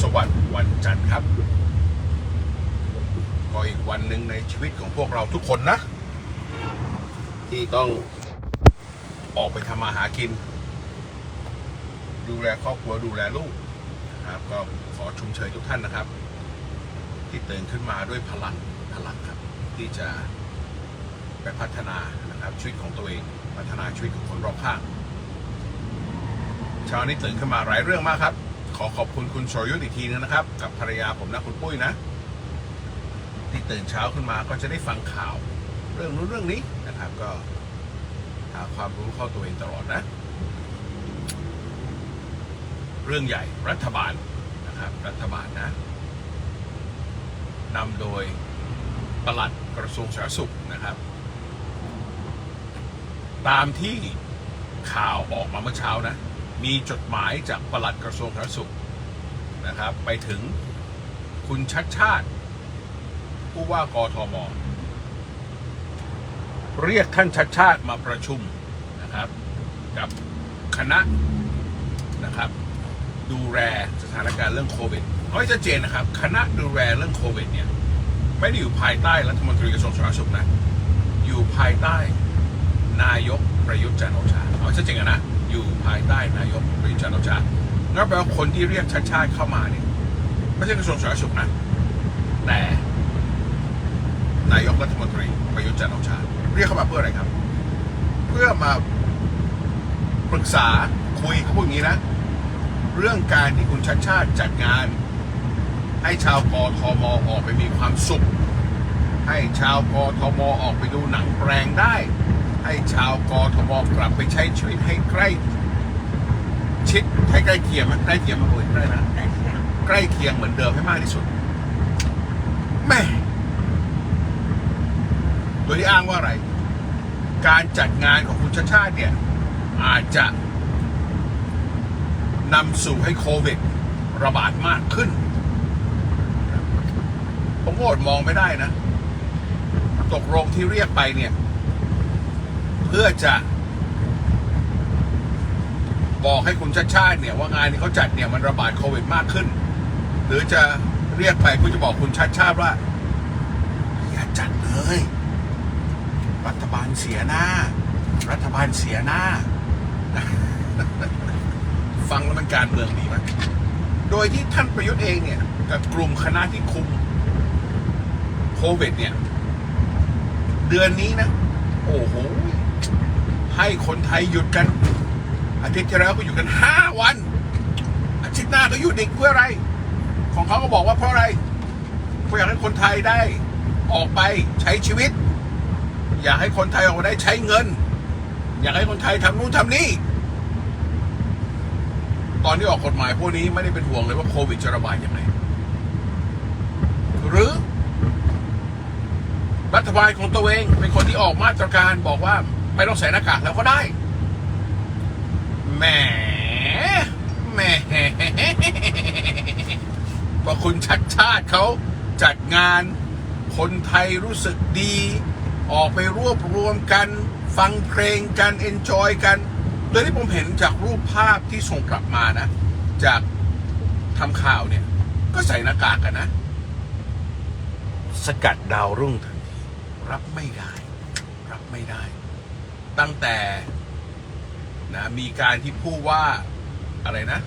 สวัสดิ์วันจันทร์ครับก็อีกวันหนึ่งในชีวิตของพวกเราทุกคนนะ ที่ต้องออกไปทำมาหากิน ดูแลครอบครัวดูแลลูกนะครับก็ขอชุมเชยทุกท่านนะครับ ที่ตื่นขึ้นมาด้วยพลังพลังครับ ที่จะไปพัฒนานะครับชีวิตของตัวเองพัฒนาชีวิตของคนรอบข้างเช้านี้ตื่นขึ้นมาหลายเรื่องมากครับ อขอบคุณคุณชรยุทธอีกทีนึงนะครับ กับภรรยาผมนะคุณปุ้ยนะ ที่ตื่นเช้าขึ้นมาก็จะได้ฟังข่าว เรื่องนู้นเรื่องนี้นะครับ ก็หาความรู้เข้าตัวเองตลอดนะ เรื่องใหญ่รัฐบาลนะครับ รัฐบาลนะนำโดยปลัดกระทรวงสาธารณสุขนะครับ ตามที่ข่าวออกมาเมื่อเช้านะ มีจดหมายจากปลัดกระทรวงสาธารณสุขนะครับ ไปถึงคุณชัดชาติ ผู้ว่ากทม เรียกท่านชัดชาติมาประชุมนะครับ กับคณะนะครับ ดูแลสถานการณ์เรื่องโควิดเอาชัดเจนนะครับ คณะดูแลเรื่องโควิดเนี่ยไม่ได้อยู่ภายใต้รัฐมนตรีกระทรวงสาธารณสุขนะ อยู่ภายใต้นายกประยุทธ์จันทร์โอชาเอาชัดเจนนะ อยู่ภายใต้นายกประยุทธ์จันทร์โอชางั้นแปลว่าคนที่เรียกชัดชาติเข้ามาเนี่ยไม่ใช่กระทรวงสาธารณสุขนะแต่ นายกรัฐมนตรีประยุทธ์จันทร์โอชา เรียกเข้ามาเพื่ออะไรครับ เพื่อมาปรึกษาคุยเขาพูดอย่างนี้นะ เรื่องการที่คุณชัดชาติจัดงาน ให้ชาวกทมออกไปมีความสุข ให้ชาวกทมออกไปดูหนังแปลงได้ ให้ชาวกทมกลับไปใช้ชีวิตให้ใกล้ ชิดให้ใกล้เคียงไหมใกล้เคียงมาเลยใกล้นะใกล้เคียงเหมือนเดิมให้มากที่สุดแม่โดยที่อ้างว่าอะไร การจัดงานของคุณชาติชาติเนี่ย อาจจะนำสู่ให้โควิด ระบาดมากขึ้น ผมก็อดมองไม่ได้นะ ตกลงที่เรียกไปเนี่ย พื่อจะบอกให้คุณชาติชาติเนี่ยว่างานที่เขาจัดเนี่ยมันระบาดโควิดมากขึ้น หรือจะเรียกไปเพื่อจะบอกคุณชาติชาติว่า อย่าจัดเลย รัฐบาลเสียหน้า รัฐบาลเสียหน้า ฟังแล้วมันการเมืองดีไหมโดยที่ท่านประยุทธ์เองเนี่ยกับกลุ่มคณะที่คุมโควิดเนี่ย เดือนนี้นะ โอ้โห ให้คนไทยหยุดกัน อาทิตย์ที่แล้วก็หยุดกันห้าวัน อาทิตย์หน้าก็หยุดอีกเพื่ออะไร ของเขาก็บอกว่าเพราะอะไรเพราะอยากให้คนไทยได้ออกไปใช้ชีวิต อยากให้คนไทยออกมาได้ใช้เงิน อยากให้คนไทยทำนู่นทำนี่ตอนที่ออกกฎหมายพวกนี้ไม่ได้เป็นห่วงเลยว่าโควิดจะระบาดยังไงหรือ รัฐบาลของตัวเองเป็นคนที่ออกมาตรการบอกว่า ไม่ต้องใส่หน้ากากแล้วก็ได้แหมแหมพอคุณชัดชาติเขาจัดงานคนไทยรู้สึกดี ออกไปรวบรวมกัน ฟังเพลงกันเอนจอยกัน โดยที่ผมเห็นจากรูปภาพที่ส่งกลับมานะ จากทำข่าวเนี่ย ก็ใส่หน้ากากกันนะ สกัดดาวรุ่งทันทีรับไม่ได้ รับไม่ได้ ตั้งแต่นะมีการที่พูดว่าอะไรนะ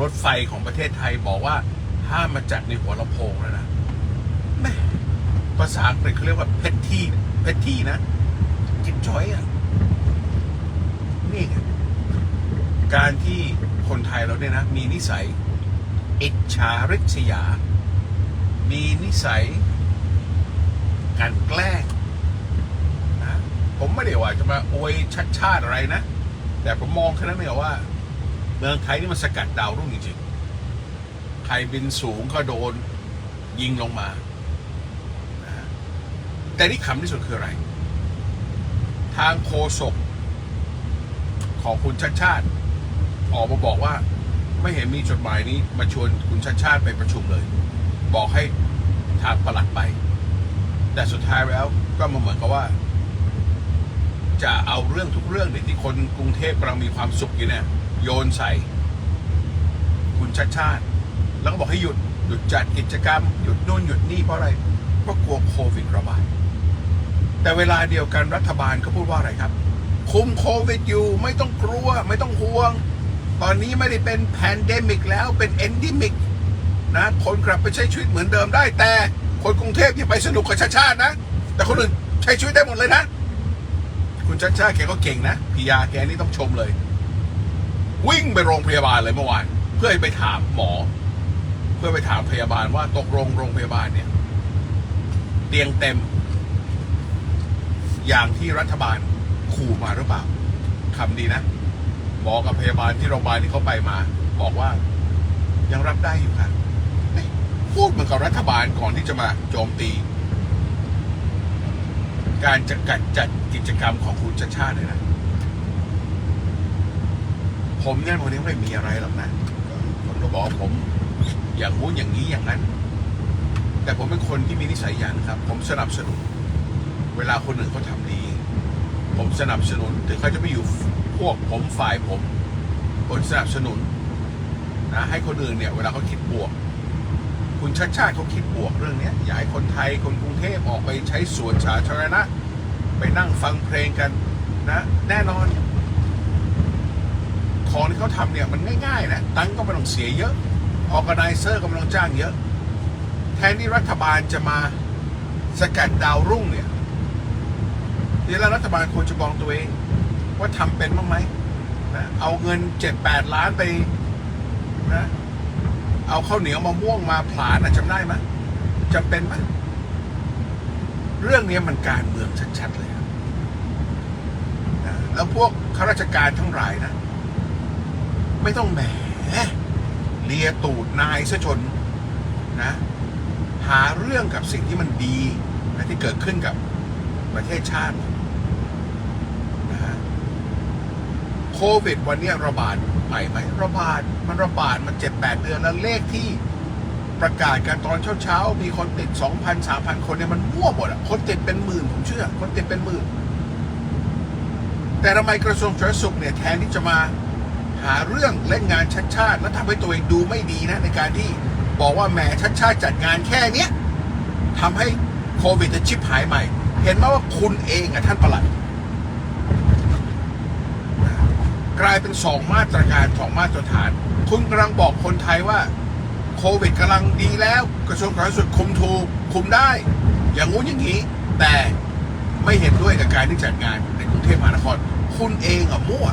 รถไฟของประเทศไทยบอกว่าห้ามมาจัดในหัวลำโพงแล้วนะแม่ภาษาอังกฤษเขาเรียกว่าเพทที่เพทที่นะจิบจอยอะนี่การที่คนไทยเราเนี่ยนะ มีนิสัยอิจฉาริษยา มีนิสัยการแกล้ง ผมไม่ได้ว่าจะมาอวยชัดชาติอะไรนะ แต่ผมมองแค่นั้นเองว่า เมืองไทยนี่มันสกัดดาวรุ่งจริงๆใครบินสูงก็โดนยิงลงมา แต่ที่ขำที่สุดคืออะไร ทางโฆษกของคุณชัดชาติ ออกมาบอกว่า ไม่เห็นมีจดหมายนี้มาชวนคุณชัดชาติไปประชุมเลย บอกให้ทางประหลัดไป แต่สุดท้ายแล้วก็มาเหมือนกับว่า จะเอาเรื่องทุกเรื่องเนี่ยที่คนกรุงเทพกำลังมีความสุขอยู่เนี่ยโยนใส่ คุณชัดชาติ แล้วก็บอกให้หยุดหยุดจัดกิจกรรม หยุดนู่นหยุดนี่เพราะอะไรเพราะกลัวโควิดระบาดแต่เวลาเดียวกันรัฐบาลก็พูดว่าอะไรครับ คุมโควิดอยู่ไม่ต้องกลัว ไม่ต้องห่วง ตอนนี้ไม่ได้เป็นแพนเดมิกแล้วเป็นเอนดิมิกนะคนกลับไปใช้ชีวิตเหมือนเดิมได้แต่คนกรุงเทพอย่าไปสนุกกับชาติชาตินะ แต่คนอื่นใช้ชีวิตได้หมดเลยนะ คุณชาติชาแกก็เก่งนะพิยาแกนี่ต้องชมเลย วิ่งไปโรงพยาบาลเลยเมื่อวานเพื่อไปถามหมอ เพื่อไปถามพยาบาลว่าตกลงโรงพยาบาลเนี่ย เตียงเต็ม อย่างที่รัฐบาลขู่มาหรือเปล่าคำดีนะหมอกับพยาบาลที่โรงพยาบาลที่เขาไปมา บอกว่ายังรับได้อยู่ค่ะพูดเหมือนกับรัฐบาลก่อนที่จะมาโจมตี การจะกัดจัดกิจกรรมของคุณชาชาติเลยนะ ผมเนี่ยวันนี้ไม่มีอะไรหรอกนะคนก็บอกผม อย่างงู้นอย่างนี้อย่างนั้น แต่ผมเป็นคนที่มีนิสัยอย่างครับ ผมสนับสนุน เวลาคนอื่นเขาทำดี ผมสนับสนุนถึงเขาจะไม่อยู่พวกผมฝ่ายผม ผมสนับสนุนนะให้คนอื่นเนี่ย เวลาเขาคิดบวก คุณชาติชาติเขาคิดบวกเรื่องนี้อยากให้คนไทยคนกรุงเทพออกไปใช้สวนสาธารณะ ไปนั่งฟังเพลงกันนะแน่นอน ของที่เขาทำเนี่ยมันง่ายๆนะตังก็ไม่ต้องเสียเยอะออ g a ไนเซอร์ก็ไม่ต้องจ้างเยอะ แทนที่รัฐบาลจะมาสกัดดาวรุ่งเนี่ยทีแล้วรัฐบาลควรจะมองตัวเอง ว่าทำเป็นบ้างไหมนะเอาเงินเจ็ดแปดล้านไปนะ เอาข้าวเหนียวมะม่วงมาผลาญนะจำได้ไหมจำเป็นไหมเรื่องนี้มันการเมืองชัดๆเลยครับนะแล้วพวกข้าราชการทั้งหลายนะ ไม่ต้องแหมเลียตูดนายซะจนนะ หาเรื่องกับสิ่งที่มันดีนะที่เกิดขึ้นกับประเทศชาตินะฮะโควิดวันนี้ระบาด ไปไหมระบาดมันระบาดมันเจ็ดแปดเดือนแล้วเลขที่ประกาศกันตอนเช้าๆมีคนติดสองพันสามพันคนเนี่ยมันมั่วหมดอะคนติดเป็นหมื่นผมเชื่อ คนติดเป็นหมื่น แต่ทำไมกระทรวงสาธารณสุขเนี่ยแทนที่จะมาหาเรื่องเล่นงานชัดชาติ แล้วทำให้ตัวเองดูไม่ดีนะ ในการที่บอกว่าแหมชัดชาติจัดงานแค่เนี้ยทำให้โควิดจะชิบหายใหม่ เห็นไหมว่าคุณเองอะท่านประหลัด กลายเป็นสองมาตรการสองมาตรฐาน คุณกำลังบอกคนไทยว่าโควิดกำลังดีแล้วกระทรวงสาธารณสุขคุมถูกคุมได้ อย่างงู้นอย่างนี้ แต่ไม่เห็นด้วยกับการที่จัดงานในกรุงเทพมหานคร คุณเองอะมั่ว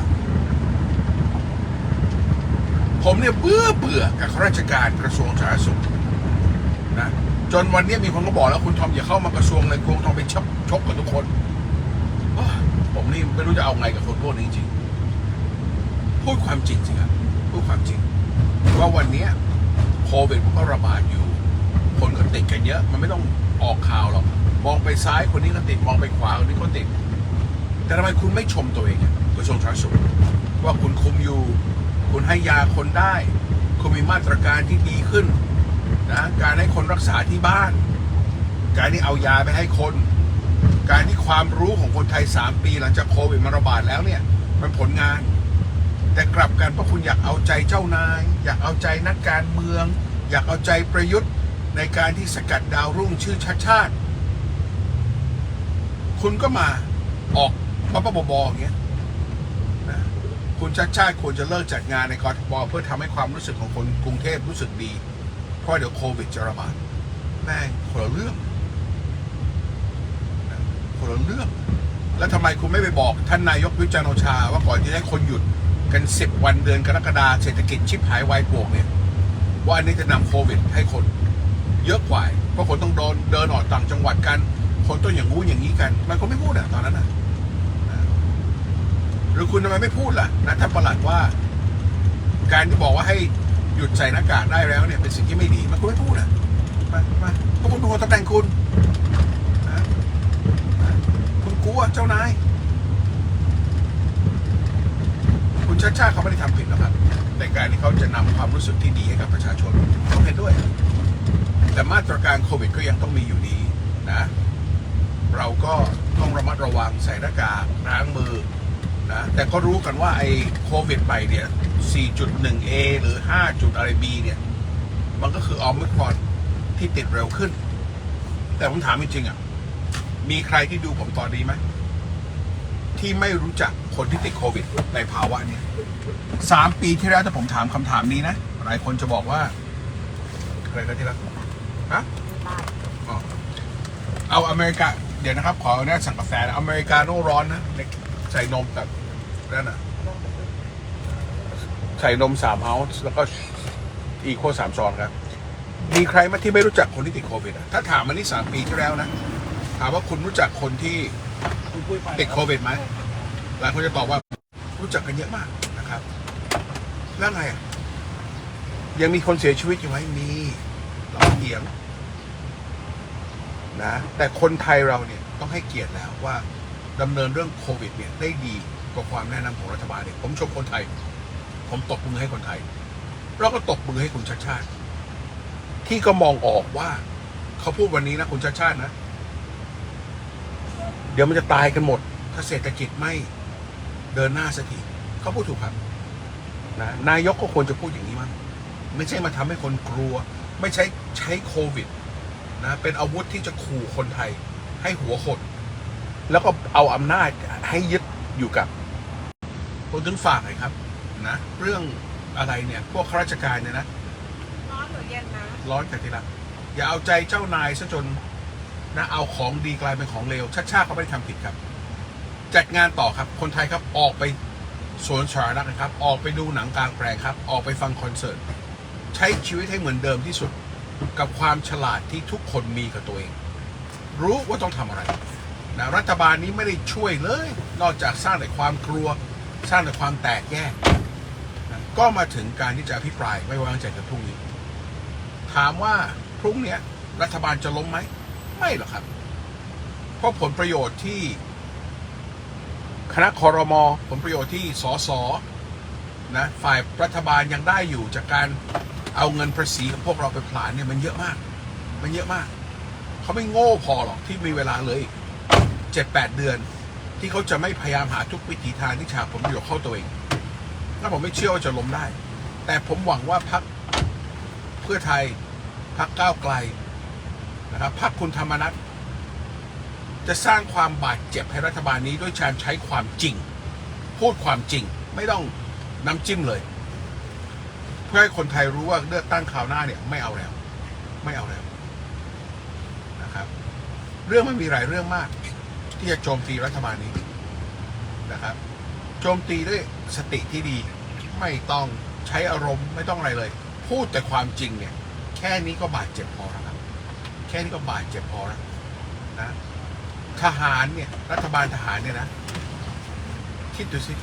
ผมเนี่ยเบื่อเบื่อกับข้าราชการกระทรวงสาธารณสุขนะจนวันนี้มีคนก็บอกแล้วคุณทอมอย่าเข้ามากระทรวงเลยคุณทอมไปชกชกกับทุกคนผมนี่ไม่รู้จะเอาไงกับคนพวกนี้จริง พูดความจริงสิครับพูดความจริง ว่าวันนี้โควิดมันก็ระบาดอยู่ คนก็ติดกันเยอะ มันไม่ต้องออกข่าวหรอกมองไปซ้ายคนนี้ก็ติดมองไปขวาคนนี้ก็ติด แต่ทำไมคุณไม่ชมตัวเองกระทรวงสาธารณสุขว่าคุณคุมอยู่ คุณให้ยาคนได้ คุณมีมาตรการที่ดีขึ้นนะการให้คนรักษาที่บ้าน การที่เอายาไปให้คน การที่ความรู้ของคนไทย 3 ปีหลังจากโควิดมันระบาดแล้วเนี่ย มันผลงาน แต่กลับกันเพราะคุณอยากเอาใจเจ้านาย อยากเอาใจนักการเมือง อยากเอาใจประยุทธ์ในการที่สกัดดาวรุ่งชื่อชาติชาติ คุณก็มาออกบ้าๆบอๆอย่างเงี้ยนะคุณชาติชาติควรจะเลิกจัดงานในกรทมเพื่อทำให้ความรู้สึกของคนกรุงเทพรู้สึกดี เพราะเดี๋ยวโควิดจะระบาดแม่งคนละเรื่องคนละเรื่อง แล้วทำไมคุณไม่ไปบอกท่านนายกวิจารณ์โอชา ว่าก่อนที่จะให้คนหยุด กันสิบวันเดือนกรกฎาเศรษฐกิจชิบหายวายปวงเนี่ย ว่าอันนี้จะนำโควิด ให้คนเยอะกว่าเพราะคนต้องโดนเดินออกต่างจังหวัดกัน คนต้องอย่างงู้อย่างนี้กัน มันคนไม่พูดอะตอนนั้นอะนะหรือคุณทำไมไม่พูดล่ะนะท่านประหลัดว่า การที่บอกว่าให้หยุดใส่หน้ากากได้แล้วเนี่ยเป็นสิ่งที่ไม่ดีมันคุณไม่พูดอะมามาเพราะคุณเป็นคนตำแหน่งคุณนะนะคุณกลัวเจ้านาย คุณชาติชาติเขาไม่ได้ทำผิดหรอกครับ ในการที่เขาจะนำความรู้สึกที่ดีให้กับประชาชนเขาเห็นด้วย แต่มาตรการโควิดก็ยังต้องมีอยู่ดีนะ เราก็ต้องระมัดระวังใส่หน้ากากล้างมือนะแต่ก็รู้กันว่าไอ้โควิดไปเนี่ย 4.1A หรือ 5. จุดอะไร B เนี่ย มันก็คือออมิครอนที่ติดเร็วขึ้น แต่ผมถามจริงๆอะ มีใครที่ดูผมตอนนี้ไหมที่ไม่รู้จักคนที่ติดโควิดในภาวะนี้ สามปีที่แล้วถ้าผมถามคำถามนี้นะ หลายคนจะบอกว่า อะไรกันที่รักฮะอ๋อเอาอเมริกา เดี๋ยวนะครับ ขออนุญาตสั่งกาแฟนะอเมริกาโน่ร้อนนะใส่นมแบบนั่นน่ะ ใส่นมสามเฮาส์แล้วก็อีโคสามซองครับ มีใครไหมาที่ไม่รู้จักคนที่ติดโควิดอะถ้าถามมานี่สามปีที่แล้วนะ ถามว่าคุณรู้จักคนที่ติดโควิดไหมหลายคนจะตอบว่ารู้จักกันเยอะมากนะครับ แล้วไงยังมีคนเสียชีวิตอยู่ไหมมีเราเถียงนะแต่คนไทยเราเนี่ยต้องให้เกียรติแล้วว่าดำเนินเรื่องโควิดเนี่ยได้ดีกว่าความแนะนำของรัฐบาลเนี่ยผมชมคนไทย ผมตบมือให้คนไทย เราก็ตบมือให้คุณชาติชาติ ที่ก็มองออกว่า เขาพูดวันนี้นะคุณชาติชาตินะ เดี๋ยวมันจะตายกันหมด ถ้าเศรษฐกิจไม่เดินหน้าสักทีเขาพูดถูกครับ นะนายกก็ควรจะพูดอย่างนี้มั้งไม่ใช่มาทำให้คนกลัว ไม่ใช่ใช้โควิดนะเป็นอาวุธที่จะขู่คนไทย ให้หัวหดแล้วก็เอาอำนาจให้ยึดอยู่กับผมถึงฝากหน่อยครับนะเรื่องอะไรเนี่ย พวกข้าราชการเนี่ยนะร้อนหรือเย็นนะร้อนกันทีละอย่าเอาใจเจ้านายซะจนนะเอาของดีกลายเป็นของเลวชาติชาติเขาไม่ได้ทำผิดครับ จัดงานต่อครับ คนไทยครับออกไป สวนสาธารณะนะครับ ออกไปดูหนังกลางแปลงครับ ออกไปฟังคอนเสิร์ต ใช้ชีวิตให้เหมือนเดิมที่สุด กับความฉลาดที่ทุกคนมีกับตัวเอง รู้ว่าต้องทำอะไรนะรัฐบาลนี้ไม่ได้ช่วยเลย นอกจากสร้างแต่ความกลัว สร้างแต่ความแตกแยกนะก็มาถึงการที่จะอภิปรายไม่ไว้วางใจกันพรุ่งนี้ ถามว่าพรุ่งนี้รัฐบาลจะล้มไหม ไม่หรอกครับ เพราะผลประโยชน์ที่ คณะคอรมอผลประโยชน์ที่สสนะฝ่ายรัฐบาลยังได้อยู่จากการเอาเงินภาษีของพวกเราไปผลาญเนี่ยมันเยอะมาก มันเยอะมาก เขาไม่โง่พอหรอกที่มีเวลาเลยเจ็ดแปดเดือน ที่เขาจะไม่พยายามหาทุกวิถีทางที่ฉาผลประโยชน์เข้าตัวเองถ้าผมไม่เชื่อว่าจะล้มได้ แต่ผมหวังว่าพักเพื่อไทยพักก้าวไกลนะครับพักคุณธรรมนัฐ จะสร้างความบาดเจ็บให้รัฐบาลนี้ด้วยการใช้ความจริง พูดความจริง ไม่ต้องน้ำจิ้มเลย เพื่อให้คนไทยรู้ว่าเลือกตั้งคราวหน้าเนี่ยไม่เอาแล้ว ไม่เอาแล้วนะครับ เรื่องมันมีหลายเรื่องมาก ที่จะโจมตีรัฐบาลนี้นะครับ โจมตีด้วยสติที่ดี ไม่ต้องใช้อารมณ์ไม่ต้องอะไรเลย พูดแต่ความจริงเนี่ย แค่นี้ก็บาดเจ็บพอแล้วครับแค่นี้ก็บาดเจ็บพอแล้วนะ ทหารเนี่ย รัฐบาลทหารเนี่ยนะ คิดดูสิ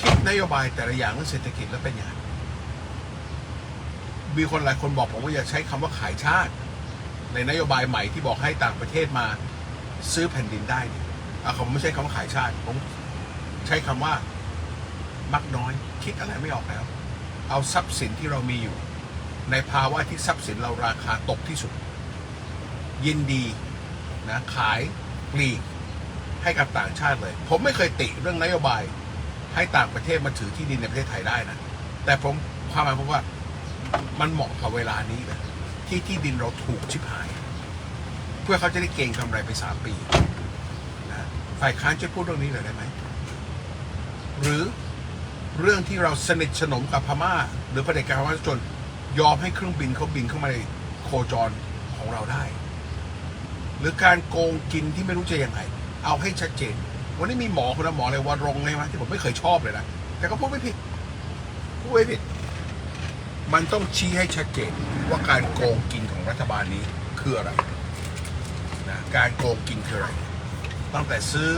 คิดนโยบายแต่ละอย่างเรื่องเศรษฐกิจแล้วเป็นยังไงมีคนหลายคนบอกผมว่าอย่าใช้คำว่าขายชาติ ในนโยบายใหม่ที่บอกให้ต่างประเทศมาซื้อแผ่นดินได้เนี่ยอะผมไม่ใช่คำว่าขายชาติผมใช้คำว่ามักน้อย คิดอะไรไม่ออกแล้ว เอาทรัพย์สินที่เรามีอยู่ ในภาวะที่ทรัพย์สินเราราคาตกที่สุด ยินดี นะขายปลีกให้กับต่างชาติเลย ผมไม่เคยติเรื่องนโยบาย ให้ต่างประเทศมาถือที่ดินในประเทศไทยได้นะ แต่ผมความหมายผมว่ามันเหมาะกับเวลานี้นะที่ที่ดินเราถูกชิบหาย เพื่อเขาจะได้เก่งกำไรไปสามปีนะฝ่ายค้านจะพูดเรื่องนี้หน่อยได้ไหมหรือเรื่องที่เราสนิทสนมกับพม่า หรือประเด็จการพม่าจนยอมให้เครื่องบินเขาบินเข้ามาในโคจรของเราได้ หรือการโกงกินที่ไม่รู้จะยังไง เอาให้ชัดเจน วันนี้มีหมอคนนะหมออะไรวันรงค์ใช่ไหมที่ผมไม่เคยชอบเลยนะ แต่ก็พูดไม่ผิด พูดไม่ผิด มันต้องชี้ให้ชัดเจนว่าการโกงกินของรัฐบาลนี้คืออะไรนะการโกงกินคืออะไร ตั้งแต่ซื้อ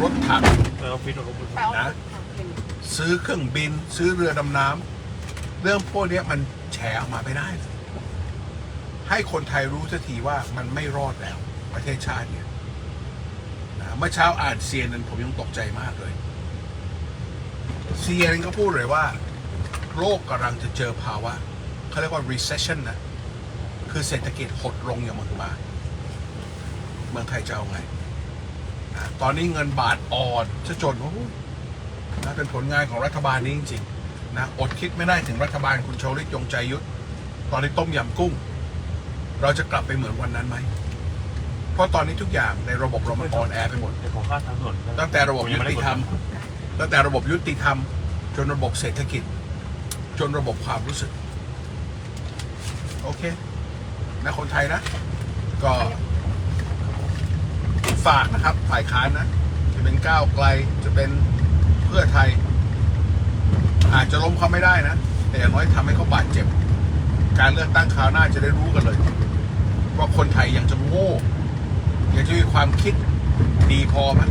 รถถังแปลว่านะซื้อเครื่องบิน ซื้อเรือดำน้ำเรื่องพวกเนี้ยมันแฉออกมาไม่ได้ ให้คนไทยรู้สักทีว่ามันไม่รอดแล้ว ประเทศชาติเนี่ยนะเมื่อเช้าอ่านเซียนนั้นผมยังตกใจมากเลย เซียนก็พูดเลยว่า โลกกำลังจะเจอภาวะเขาเรียกว่า recession นะ คือเศรษฐกิจหดลงอย่างมากมาเมืองไทยจะเอาไงนะตอนนี้เงินบาทอ่อนจะจนโอ้นะเป็นผลงานของรัฐบาลนี้จริงๆนะอดคิดไม่ได้ถึงรัฐบาลคุณชลิตยงใจยุทธตอนนี้ต้มยำกุ้ง เราจะกลับไปเหมือนวันนั้นไหม เพราะตอนนี้ทุกอย่างในระบบเรามันออนแอร์ไปหมดเดี๋ยวขอค่าทางด่วนตั้งแต่ระบบยุติธรรม ตั้งแต่ระบบยุติธรรม จนระบบเศรษฐกิจ จนระบบความรู้สึก โอเค นะคนไทยนะ ก็ ฝากนะครับ ฝ่ายค้านนะ จะเป็นก้าวไกล จะเป็นเพื่อไทย อาจจะล้มเขาไม่ได้นะ แต่อย่างน้อยทำให้เขาบาดเจ็บ การเลือกตั้งคราวหน้าจะได้รู้กันเลย ว่าคนไทยยังจะโง่ยังจะมีความคิดดีพอไหม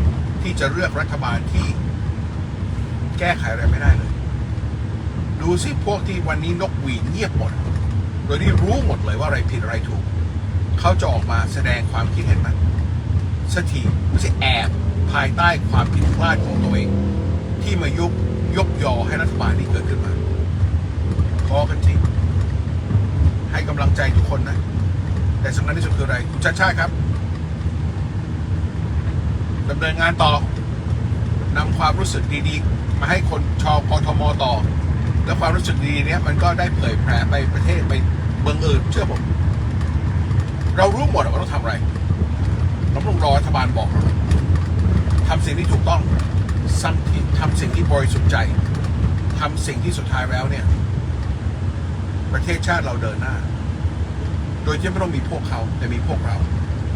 ที่จะเลือกรัฐบาลที่แก้ไขอะไรไม่ได้เลย ดูสิพวกที่วันนี้นกหวีดเงียบหมด โดยที่รู้หมดเลยว่าอะไรผิดอะไรถูก เขาจะออกมาแสดงความคิดเห็นมันสักทีไม่ใช่แอบภายใต้ความผิดพลาดของตัวเอง ที่มายุบยกยอให้รัฐบาลนี้เกิดขึ้นมาพอกันที ให้กำลังใจทุกคนนะ แต่สำคัญที่สุดคืออะไรคุณชาติชาติครับดำเนินงานต่อนำความรู้สึกดีๆ มาให้คนชาวกทมต่อ แล้วความรู้สึกดีเนี้ยมันก็ได้เผยแพร่ไปประเทศไปเมืองอื่นเชื่อผม เรารู้หมดว่าต้องทำอะไรเราต้องรอรัฐบาลบอกเราทำสิ่งที่ถูกต้องสังทีทำสิ่งที่บริสุทธิ์ใจทำสิ่งที่สุดท้ายแล้วเนี่ย ประเทศชาติเราเดินหน้า โดยที่ไม่ต้องมีพวกเขา แต่มีพวกเรา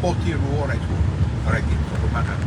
พวกที่รู้อะไรถูกอะไรผิดขอบคุณมากครับ